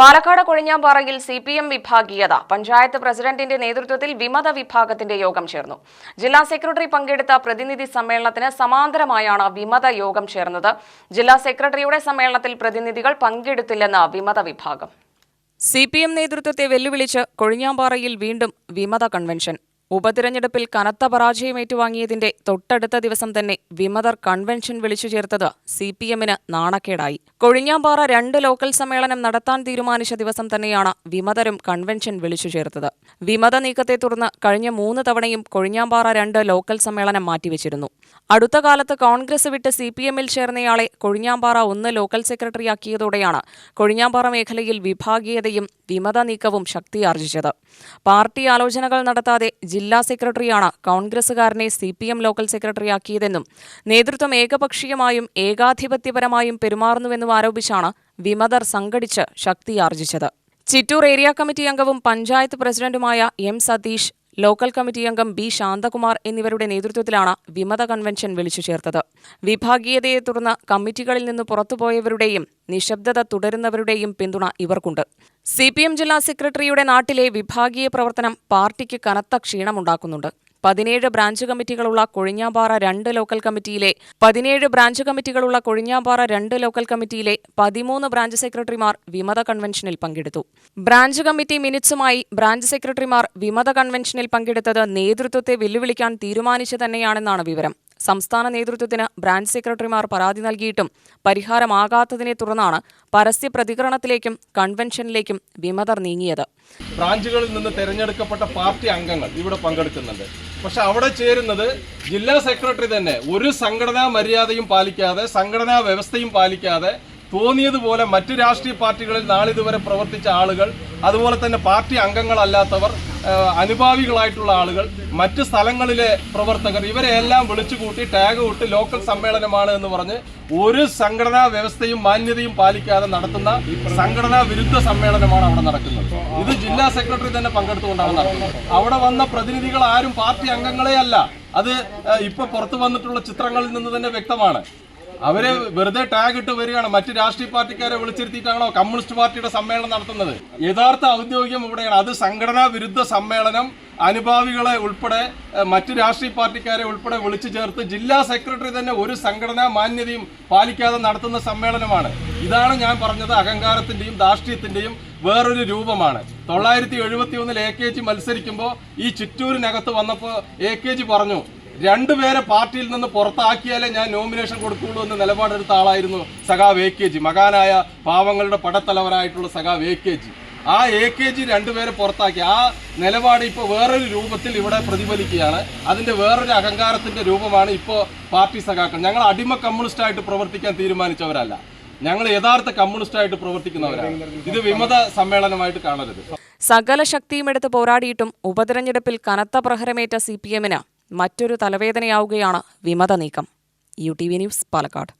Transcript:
പാലക്കാട് കൊഴിഞ്ഞാമ്പാറയിൽ C P M വിഭാഗീയത. പഞ്ചായത്ത് പ്രസിഡന്റിന്റെ നേതൃത്വത്തിൽ വിമത വിഭാഗത്തിന്റെ യോഗം ചേർന്നു. ജില്ലാ സെക്രട്ടറി പങ്കെടുത്ത പ്രതിനിധി സമ്മേളനത്തിന് സമാന്തരമായാണ് വിമത യോഗം ചേർന്നത്. ജില്ലാ സെക്രട്ടറിയുടെ സമ്മേളനത്തിൽ പ്രതിനിധികൾ പങ്കെടുത്തില്ലെന്ന് വിമത വിഭാഗം. സി പി എം നേതൃത്വത്തെ വെല്ലുവിളിച്ച് കൊഴിഞ്ഞാമ്പാറയിൽ വീണ്ടും വിമത കൺവെൻഷൻ. ഉപതിരഞ്ഞെടുപ്പിൽ കനത്ത പരാജയം ഏറ്റുവാങ്ങിയതിന്റെ തൊട്ടടുത്ത ദിവസം തന്നെ വിമതർ കൺവെൻഷൻ വിളിച്ചു ചേർത്തത് സി പി എമ്മിന് നാണക്കേടായി. കൊഴിഞ്ഞാമ്പാറ രണ്ട് ലോക്കൽ സമ്മേളനം നടത്താൻ തീരുമാനിച്ച ദിവസം തന്നെയാണ് വിമതരും കൺവെൻഷൻ വിളിച്ചു ചേർത്തത്. വിമത നീക്കത്തെ തുടർന്ന് കഴിഞ്ഞ മൂന്ന് തവണയും കൊഴിഞ്ഞാമ്പാറ രണ്ട് ലോക്കൽ സമ്മേളനം മാറ്റിവെച്ചിരുന്നു. അടുത്ത കാലത്ത് കോൺഗ്രസ് വിട്ട് സി പി എമ്മിൽ ചേർന്നയാളെ കൊഴിഞ്ഞാമ്പാറ ഒന്ന് ലോക്കൽ സെക്രട്ടറിയാക്കിയതോടെയാണ് കൊഴിഞ്ഞാമ്പാറ മേഖലയിൽ വിഭാഗീയതയും വിമത നീക്കവും ശക്തിയാർജിച്ചത്. പാർട്ടി ആലോചനകൾ നടത്താതെ ജില്ലാ സെക്രട്ടറിയാണ് കോൺഗ്രസുകാരനെ സി പി എം ലോക്കൽ സെക്രട്ടറിയാക്കിയതെന്നും നേതൃത്വം ഏകപക്ഷീയമായും ഏകാധിപത്യപരമായും പെരുമാറുന്നുവെന്നും ആരോപിച്ചാണ് വിമതർ സംഘടിച്ച് ശക്തിയാർജിച്ചത്. ചിറ്റൂർ ഏരിയ കമ്മിറ്റി അംഗവും പഞ്ചായത്ത് പ്രസിഡന്റുമായ എം സതീഷ് ലോക്കൽ കമ്മിറ്റി അംഗം ബി ശാന്തകുമാർ എന്നിവരുടെ നേതൃത്വത്തിലാണ് വിമത കൺവെൻഷൻ വിളിച്ചു ചേർത്തത്. വിഭാഗീയതയെ തുടർന്ന് കമ്മിറ്റികളിൽ നിന്ന് പുറത്തുപോയവരുടെയും നിശബ്ദത തുടരുന്നവരുടെയും പിന്തുണ ഇവർക്കുണ്ട്. സി ജില്ലാ സെക്രട്ടറിയുടെ നാട്ടിലെ വിഭാഗീയ പ്രവർത്തനം പാർട്ടിക്ക് കനത്ത ക്ഷീണമുണ്ടാക്കുന്നുണ്ട്. പതിനേഴ് ബ്രാഞ്ച് കമ്മിറ്റികളുള്ള കൊഴിഞ്ഞാമ്പാറ രണ്ട് ലോക്കൽ കമ്മിറ്റിയിലെ പതിനേഴ് ബ്രാഞ്ച് കമ്മിറ്റികളുള്ള കൊഴിഞ്ഞാമ്പാറ രണ്ട് ലോക്കൽ കമ്മിറ്റിയിലെ പതിമൂന്ന് ബ്രാഞ്ച് സെക്രട്ടറിമാർ വിമത കൺവെൻഷനിൽ പങ്കെടുത്തു. ബ്രാഞ്ച് കമ്മിറ്റി മിനിറ്റ്സുമായി ബ്രാഞ്ച് സെക്രട്ടറിമാർ വിമത കൺവെൻഷനിൽ പങ്കെടുത്തത് നേതൃത്വത്തെ വെല്ലുവിളിക്കാൻ തീരുമാനിച്ചു തന്നെയാണെന്നാണ് വിവരം. സംസ്ഥാന നേതൃത്വത്തിന് ബ്രാഞ്ച് സെക്രട്ടറിമാർ പരാതി നൽകിയിട്ടും പരിഹാരമാകാത്തതിനെ തുടർന്നാണ് പരസ്യ പ്രതികരണത്തിലേക്കും കൺവെൻഷനിലേക്കും വിമതർ നീങ്ങിയത്. ബ്രാഞ്ചുകളിൽ നിന്ന് തെരഞ്ഞെടുക്കപ്പെട്ട പാർട്ടി അംഗങ്ങൾ ഇവിടെ പങ്കെടുക്കുന്നുണ്ട്. പക്ഷെ അവിടെ ചേരുന്നത് ജില്ലാ സെക്രട്ടറി തന്നെ. ഒരു സംഘടനാ മര്യാദയും പാലിക്കാതെ സംഘടനാ വ്യവസ്ഥയും പാലിക്കാതെ തോന്നിയതുപോലെ മറ്റു രാഷ്ട്രീയ പാർട്ടികളിൽ നാളിതുവരെ പ്രവർത്തിച്ച ആളുകൾ അതുപോലെ തന്നെ പാർട്ടി അംഗങ്ങളല്ലാത്തവർ അനുഭാവികളായിട്ടുള്ള ആളുകൾ മറ്റ് സ്ഥലങ്ങളിലെ പ്രവർത്തകർ ഇവരെ എല്ലാം വിളിച്ചുകൂട്ടി ടാഗ് വിട്ട് ലോക്കൽ സമ്മേളനമാണ് എന്ന് പറഞ്ഞ് ഒരു സംഘടനാ വ്യവസ്ഥയും മാന്യതയും പാലിക്കാതെ നടത്തുന്ന സംഘടനാ വിരുദ്ധ സമ്മേളനമാണ് അവിടെ നടക്കുന്നത്. ഇത് ജില്ലാ സെക്രട്ടറി തന്നെ പങ്കെടുത്തുകൊണ്ടാണ് നടക്കുന്നത്. അവിടെ വന്ന പ്രതിനിധികൾ ആരും പാർട്ടി അംഗങ്ങളെ അല്ല. അത് ഇപ്പൊ പുറത്തു വന്നിട്ടുള്ള ചിത്രങ്ങളിൽ നിന്ന് തന്നെ വ്യക്തമാണ്. അവർ വെറുതെ ടാഗ് ഇട്ട് വരികയാണ്. മറ്റു രാഷ്ട്രീയ പാർട്ടിക്കാരെ വിളിച്ചിരുത്തിയിട്ടാണോ കമ്മ്യൂണിസ്റ്റ് പാർട്ടിയുടെ സമ്മേളനം നടത്തുന്നത്? യഥാർത്ഥ ഔദ്യോഗികം ഇവിടെയാണ്. അത് സംഘടനാ വിരുദ്ധ സമ്മേളനം അനുഭാവികളെ ഉൾപ്പെടെ മറ്റു രാഷ്ട്രീയ പാർട്ടിക്കാരെ ഉൾപ്പെടെ വിളിച്ചു ചേർത്ത് ജില്ലാ സെക്രട്ടറി തന്നെ ഒരു സംഘടനാ മാന്യതയും പാലിക്കാതെ നടത്തുന്ന സമ്മേളനമാണ്. ഇതാണ് ഞാൻ പറഞ്ഞത് അഹങ്കാരത്തിന്റെയും ധാർഷ്ട്യത്തിന്റെയും വേറൊരു രൂപമാണ്. തൊള്ളായിരത്തി എഴുപത്തി ഒന്നിൽ എ കെ ജി മത്സരിക്കുമ്പോൾ ഈ ചുറ്റൂരിനകത്ത് വന്നപ്പോൾ എ കെ ജി പറഞ്ഞു രണ്ടുപേരെ പാർട്ടിയിൽ നിന്ന് പുറത്താക്കിയാലേ ഞാൻ നോമിനേഷൻ കൊടുക്കുള്ളൂ എന്ന് നിലപാടെടുത്ത ആളായിരുന്നു സഖാവ് എ കെ ജി. മകാനായ പാവങ്ങളുടെ പടത്തലവനായിട്ടുള്ള സഖാവ് എ കെ ജി. ആ എ കെ ജി രണ്ടുപേരെ പുറത്താക്കി. ആ നിലപാട് ഇപ്പോൾ വേറൊരു രൂപത്തിൽ ഇവിടെ പ്രതിഫലിക്കുകയാണ്. അതിന്റെ വേറൊരു അഹങ്കാരത്തിന്റെ രൂപമാണ് ഇപ്പോൾ പാർട്ടി സഖാക്കൾ. ഞങ്ങൾ അടിമ കമ്മ്യൂണിസ്റ്റായിട്ട് പ്രവർത്തിക്കാൻ തീരുമാനിച്ചവരല്ല. ഞങ്ങൾ യഥാർത്ഥ കമ്മ്യൂണിസ്റ്റായിട്ട് പ്രവർത്തിക്കുന്നവരാണ്. ഇത് വിമത സമ്മേളനമായിട്ട് കാണരുത്. സകല ശക്തിയും എടുത്ത് പോരാടിയിട്ടും ഉപതെരഞ്ഞെടുപ്പിൽ കനത്ത പ്രഹരമേറ്റ സി പി എമ്മിന് മറ്റൊരു തലവേദനയാവുകയാണ് വിമത നീക്കം. U T V News Palakkad.